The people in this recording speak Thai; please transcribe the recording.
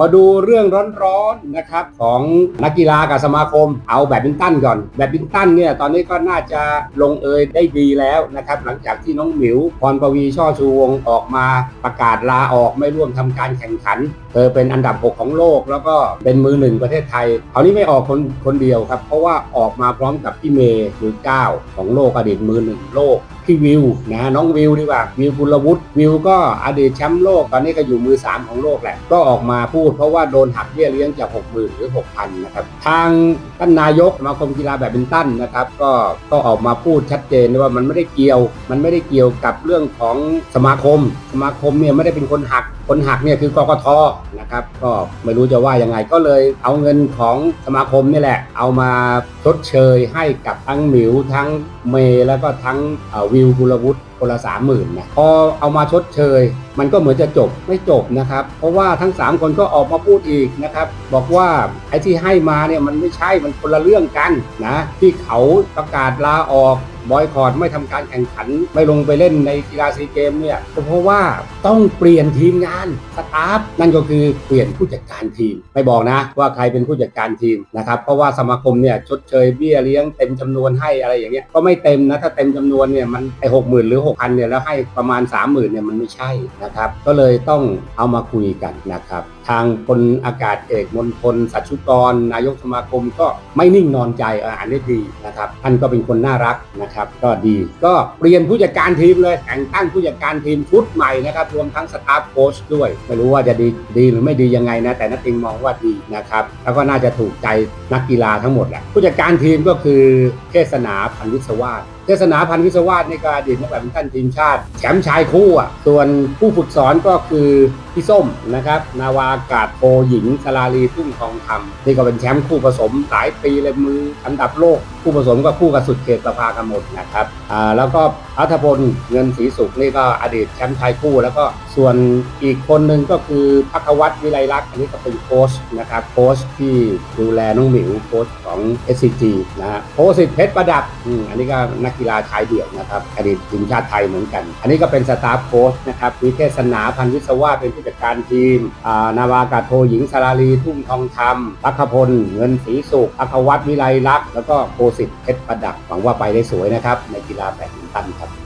มาดูเรื่องร้อนๆนะครับของนักกีฬากับสมาคม เอาแบดมินตันก่อน แบดมินตันเนี่ยตอนนี้ก็น่าจะลงเอยได้ดีแล้วนะครับหลังจากที่น้องหมิวพรปวีช่อชูวงออกมาประกาศลาออกไม่ร่วมทำการแข่งขัน เธอเป็นอันดับ 6 ของโลก แล้วก็เป็นมือหนึ่งประเทศไทยคราวนี้ไม่ออกคนคนเดียวครับ เพราะว่าออกมาพร้อมกับพี่เมย์มือเก้าของโลกอดีตมือหนึ่งโลก พี่วิวนะน้องวิวดีกว่าวิวกุลวุฒิวิวก็อดีตแชมป์โลกตอนนี้ก็อยู่มือ 3 ของโลกแหละ ก็ออกมาพูดเพราะว่าโดนหักเบี้ยเลี้ยงจาก 6 0,000 หรือ 6,000 นะครับ ทางท่านนายกสมาคมกีฬาแบดมินตันนะครับก็ก็ออกมาพูดชัดเจนว่ามันไม่ได้เกี่ยว มันไม่ได้เกี่ยวกับเรื่องของสมาคม สมาคมเนี่ยไม่ได้เป็นคนหักคนหักเนี่ยคือกกทนะครับก็ไม่รู้จะว่ายังไงก็เลยเอาเงินของสมาคมนี่แหละ เอามาชดเชยให้กับทั้งหมิวทั้งเมย์แล้วก็ทั้งเอ่อวิวกุลวุฒิคนละสามหมื่นนะพอเอามาชดเชย มันก็เหมือนจะจบไม่จบนะครับ เพราะว่าทั้ง 3 คนก็ออกมาพูดอีกนะครับ บอกว่าไอ้ที่ให้มาเนี่ยมันไม่ใช่มันคนละเรื่องกันนะที่เขาประกาศลาออก บอยคอรดไม่ทำการแข่งขัน ไม่ลงไปเล่นในกีฬาซีเกมเนี่ยก็เพราะว่าต้องเปลี่ยนทีมงานสตาฟนั่นก็คือเปลี่ยนผู้จัดการทีม ไม่บอกนะว่าใครเป็นผู้จัดการทีมนะครับเพราะว่าสมาคมเนี่ยชดเชยเบี้ยเลี้ยงเต็มจำนวนให้อะไรอย่างเงี้ยก็ไม่เต็มนะถ้าเต็มจำนวนเนี่ยมันไอหกหมื่นหรือหกพันเนี่ยแล้วให้ประมาณสามหมื่นเนี่ยมันไม่ใช่นะครับก็เลยต้องเอามาคุยกันนะครับทางพลอากาศเอกมณฑลสัชชุกร นายกสมาคมก็ไม่นิ่งนอนใจอออ่านได้ดีนะครับท่านก็เป็นคนน่ารักนะครับก็ดีก็เปลี่ยนผู้จัดการทีมเลยแต่งตั้งผู้จัดการทีมชุดใหม่นะครับรวมทั้งสตาฟโค้ชด้วย ไม่รู้ว่าจะดีดีหรือไม่ดียังไงนะ แต่นักติงมองว่าดีนะครับ แล้วก็น่าจะถูกใจนักกีฬาทั้งหมดแหละผู้จัดการทีมก็คือเทศนาพันวิศวาส เทศนาพันธ์วิศวาสในการอดีตนักแบดมินตันทีมชาติแชมป์ชายคู่อะส่วนผู้ฝึกสอนก็คือพี่ส้มนะครับ นาวากาศโทหญิงสลาลีทุ่งทองคำนี่ก็เป็นแชมป์คู่ผสมหลายปีเลยมืออันดับโลก คู่ผสมก็คู่กับสุดเขตประภากันหมดนะครับอ่าแล้วก็อัธพลเงินศรีสุขนี่ก็อดีตแชมป์ชายคู่ แล้วก็ส่วนอีกคนหนึ่งก็คือพักวัตรวิไลลักษ์อันนี้ก็เป็นโค้ชนะครับโค้ชที่ดูแลน้องหมิวโค้ชของ SCG นะฮะโค้ชสิทธิเพชรประดับอืมอันนี้ก็นักกีฬาชายเดี่ยวนะครับอดีตทีมชาติไทยเหมือนกัน อันนี้ก็เป็นสตาฟโค้ชนะครับมีเทศนาพันวิศวะเป็นผู้จัดการทีมานาวากาโทหญิงสาราลีทุ่งทองคำรักพล เงินศรีสุขพักวัตวิไลลักษ์แล้วก็โคสิทธิ์เพชรประดับหวังว่าไปได้สวยนะครับในกีฬาแบดมินตันครับ